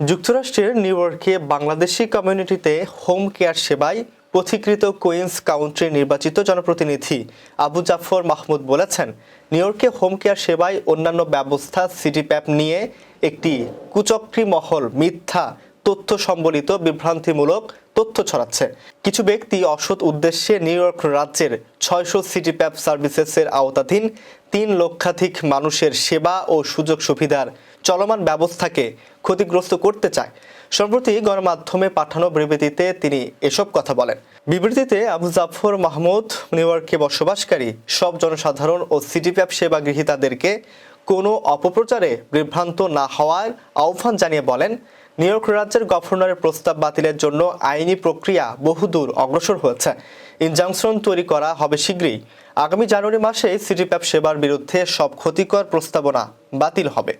যুক্তরাষ্ট্রের নিউ ইয়র্কে বাংলাদেশি কমিউনিটিতে হোম কেয়ার সেবায় পথিকৃত কুইন্স কাউন্ট্রির নির্বাচিত জনপ্রতিনিধি আবু জাফর মাহমুদ বলেছেন, নিউ ইয়র্কে হোম কেয়ার সেবায় অন্যান্য ব্যবস্থা সিটি প্যাপ নিয়ে একটি কুচক্রী মহল মিথ্যা, তথ্য সম্বলিত বিভ্রান্তিমূলক তথ্য ছড়াচ্ছে। কিছু ব্যক্তি অসৎ উদ্দেশ্যে নিউ ইয়র্ক রাজ্যের ছয়শো সিটি প্যাপ সার্ভিসেসের আওতাধীন তিন লক্ষাধিক মানুষের সেবা ও সুযোগ সুবিধার চলমান ব্যবস্থাকে ক্ষতিগ্রস্ত করতে চায়। সম্প্রতি গণমাধ্যমে পাঠানো বিবৃতিতে তিনি এসব কথা বলেন। বিবৃতিতে আবু জাফর মাহমুদ, নিউ ইয়র্কে বসবাসকারী সব জনসাধারণ ও সিটি প্যাপ সেবা গৃহীতাদেরকে কোনো অপপ্রচারে বিভ্রান্ত না হওয়ার আহ্বান জানিয়ে বলেন, নিউ ইয়র্ক রাজ্যের গভর্নরের প্রস্তাব বাতিলের জন্য আইনি প্রক্রিয়া বহুদূর অগ্রসর হয়েছে। ইনজাংশন তৈরি করা হবে শীঘ্রই। আগামী জানুয়ারি মাসে সিটি প্যাপ সেবার বিরুদ্ধে সব ক্ষতিকর প্রস্তাবনা বাতিল হবে।